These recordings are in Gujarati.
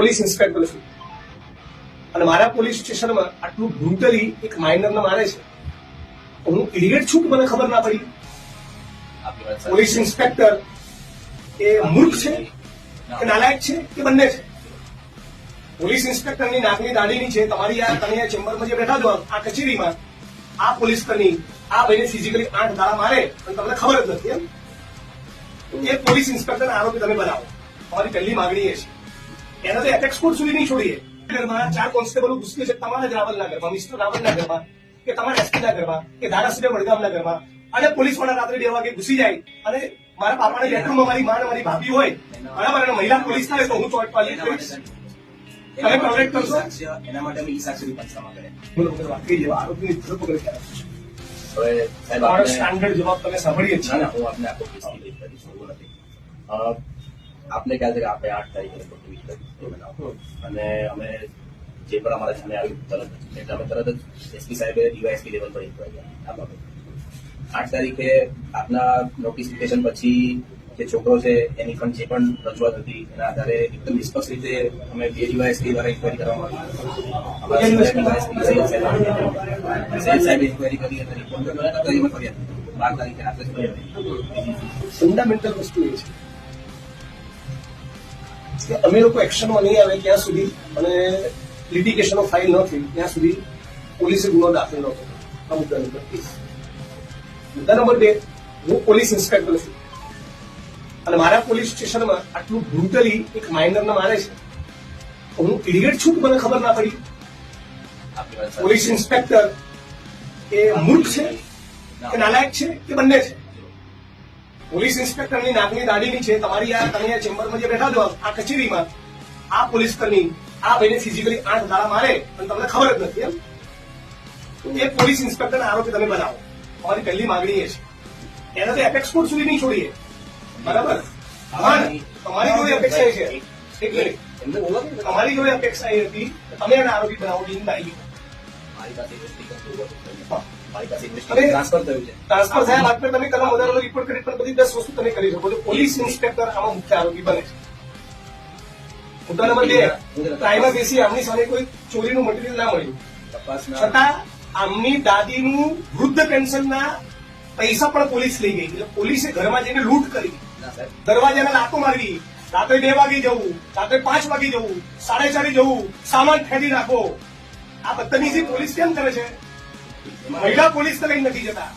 પોલીસ ઇન્સ્પેક્ટર છું. અને મારા પોલીસ સ્ટેશનમાં આટલું બ્રુટલી એક માઇનરને મારે છે. હું ઇડિયટ છું કે મને ખબર ના પડી. પોલીસ ઇન્સ્પેક્ટર એ મૂર્ખ છે કે નાલાયક છે કે બંને છે? પોલીસ ઇન્સ્પેક્ટરની નાકની દાઢીની છે તમારી આ તમે ચેમ્બરમાં જે બેઠા છો આ કચેરીમાં આ પોલીસ કરની આ ભાઈને ફિઝિકલી આઠ દાળા મારે અને તમને ખબર જ નથી એમ? એ પોલીસ ઇન્સ્પેક્ટર આરોપી તમે બનાવો. અમારી પહેલી માગણી એ છે. એને તો એપેક્સ કોર્ટ સુધી નહીં છોડીએ. ઘરમાં ચાર કોન્સ્ટેબલો ઘૂસકે છે તમારા જ રાવલના ઘરમાં મિસ્ટર રાવલના ઘરમાં કે તમારા એસપીના ઘરમાં કે ધારાસભ્ય વડગામના ઘરમાં અને પોલીસવાળા રાત્રે બે વાગે ઘૂસી જાય અને મારા પાપાના બેડરૂમમાં મારી માં મારી ભાભી હોય બરાબર અને મહિલા પોલીસ થાય તો હું ચોટ પાલી તમે પ્રોટેક્ટ કરશો? એના માટે અમે ઈ સાક્ષીની પંચનામા કર્યા વાત કહી જેવા આરોપીની ધરપકડ હવે સાહેબ સ્ટાન્ડર્ડ જવાબ તમે સાંભળીએ છીએ હું આપને આખો કેસ નથી. આપને ખ્યાલ છે કે આપણે આઠ તારીખે અને અમે જે પણ અમારા સામે આવ્યું તરત એટલે અમે તરત જ એસપી સાહેબે ડીવાયએસપી લેવલ પર ઇન્કવાયરી આ બાબતે. આઠ તારીખે આપના નોટિફિકેશન પછી જે છોકરો છે એની પણ જે પણ રજૂઆત હતી એના આધારે એકદમ નિષ્પક્ષ રીતે અમે બે ડીવાયએસપી દ્વારા ઇન્કવાયરી કરવામાં સૈયદ સાહેબ ઇન્ક્વાયરી કરી અને રિપોર્ટ બાર તારીખે રાત્રે ફંડામેન્ટલ વસ્તુ એ છે. અમે લોકો એક્શનમાં નહીં આવે ત્યાં સુધી અને લિટિગેશનો ફાઇલ ન થઈ, ત્યાં સુધી પોલીસે ગુનો દાખલ ન કર્યો. આ મુદ્દા નંબર એક. મુદ્દા નંબર બે, હું પોલીસ ઇન્સ્પેક્ટર છું. અને મારા પોલીસ સ્ટેશનમાં આટલું બ્રુટલી એક માઇનરને મારે છે. હું ઇડિયટ છું કે મને ખબર ના પડી. પોલીસ ઇન્સ્પેક્ટર એ મૂર્ખ છે કે નાલાયક છે કે બંને છે? પોલીસ ઇન્સ્પેક્ટરની નાકની દાઢીની છે. તમારી આ તમે ચેમ્બરમાં જે બેઠા છો આ કચેરીમાં આ પોલીસ કર્મી આ ભાઈને ફિઝિકલી આઠ દાડા મારે પણ તમને ખબર જ નથી એમ? એ પોલીસ ઇન્સ્પેક્ટર આરોપી તમે બનાવો. તમારી પહેલી માંગણી એ છે. એને તો એપેક્સ કોર્ટ સુધી નહીં છોડીએ. બરાબર? તમારી જોડે અપેક્ષા એ છે. તમારી જોડે અપેક્ષા એ હતી તમે એને આરોપી બનાવો બિન દાયી મારી પાસે ના પૈસા પણ પોલીસ લઈ ગઈ. પોલીસે ઘરમાં જઈને લૂંટ કરી. દરવાજાને લાતો મારવી. રાત્રે બે વાગે જવું, રાત્રે પાંચ વાગે જવું, સાડા ચારે જવું, સામાન ફેરી નાખો આ બદતમીજી પોલીસ કેમ કરે છે? મહિલા પોલીસ તો લઈ નથી જતા.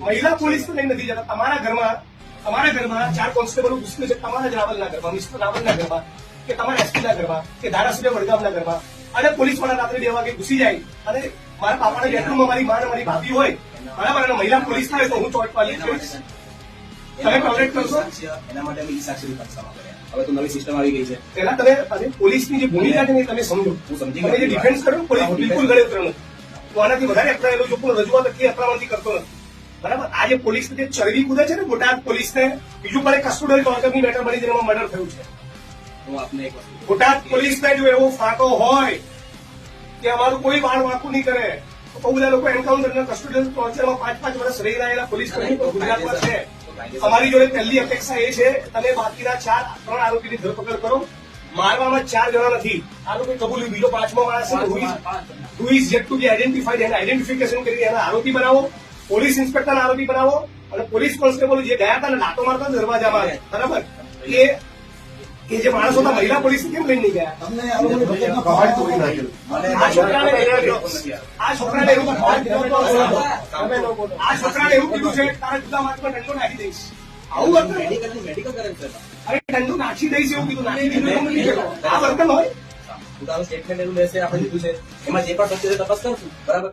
મહિલા પોલીસ તો લઈ નથી જતા. તમારા ઘરમાં તમારા ઘરમાં ચાર કોન્સ્ટેબલો ઘૂસકે છે. તમારા જ રાવલના ઘરમાં, મિસ્ટર રાવલના ઘરમાં, કે તમારા એસપીના ઘરમાં, કે ધારાસભ્ય વડગામના ઘરમાં. અને પોલીસવાળા રાત્રે બે વાગે ઘૂસી જાય. અને મારા પાપાના બેડરૂમમાં મારી માં મારી ભાભી હોય, બરાબર, અને મહિલા પોલીસ થાય તો હું ચોટ પાલી તમે એના કરશો? એના માટે અમે ઈ કર્યા. હવે તો નવી સિસ્ટમ આવી ગઈ છે. તેના તમે અને પોલીસની જે ભૂમિકા છે તમે સમજો. હું સમજી તમે જે ગયો. ડિફેન્સ કરો પોલીસ બિલકુલ ગળે ગળે નથી હું આનાથી વધારે અપનાયેલો છું પણ રજૂઆત આટલી અપનાવવાથી કરતો નથી. બરાબર? આ જે પોલીસ જે ચરવી કૂદે છે ને બોટાદ પોલીસને બીજું પણ કસ્ટોડિયલ ટોર્ચરની મેટર બની જેમાં મર્ડર થયું છે. હું આપને એક વસ્તુ બોટાદ પોલીસને જો એવો ફાંકો હોય કે અમારું કોઈ વાળ વાંકું નહીં કરે તો બહુ બધા લોકો એન્કાઉન્ટર કસ્ટોડિયલ ટોર્ચરમાં પાંચ પાંચ વર્ષ રહી રહેલા પોલીસ ગુજરાતમાં છે. અમારી જોડે પહેલી અપેક્ષા એ છે તમે બાકીના ચાર ત્રણ આરોપીની ધરપકડ કરો. મારવામાં ચાર જણા નથી. આરોપી કબૂલ્યું બીજો પાંચમો માણસ who is yet to be identified એને આઈડેન્ટિફિકેશન કરી એના આરોપી બનાવો. પોલીસ ઇન્સ્પેક્ટર આરોપી બનાવો. અને પોલીસ કોન્સ્ટેબલ જે ગયા હતા ને લાતો મારતા દરવાજામાં. બરાબર? એ એ જે માણસો મહિલા પોલીસ કેમ લઈને નહીં ગયા? તમને આ છોકરાને આ છોકરાને એવું આ છોકરાને એવું કીધું છે તારા જુદા માથમાં ડંડો નાખી દઈશ. આવું વર્તન? મેડિકલ મેડિકલ કરે અરે ડંડો નાખી દઈશ એવું કીધું. નાખી દીધું. આ વર્તન હોય? સ્ટેટમેન્ટ એવું લેશે આપણે લીધું છે. એમાં જે પણ સત્ય તપાસ કરશું. બરાબર?